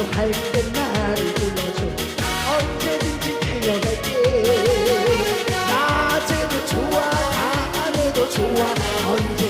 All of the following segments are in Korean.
필요할 때 나를 불러줘. 언제든지 뛰어갈게. 낮에도 좋아 밤에도 좋아. 언제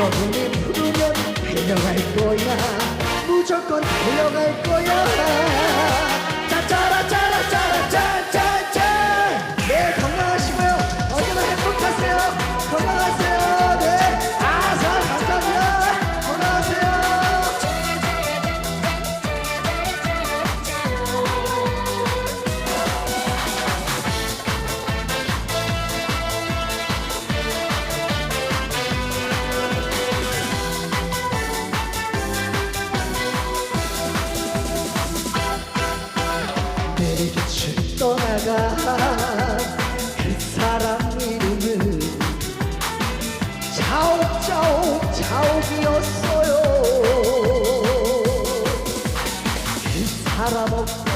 여름이 부르면 달려갈 거야. 무조건 달려갈 거야. 떠나가 그 사람 이름은 자옥자옥 자옥이었어요. 그 사람 없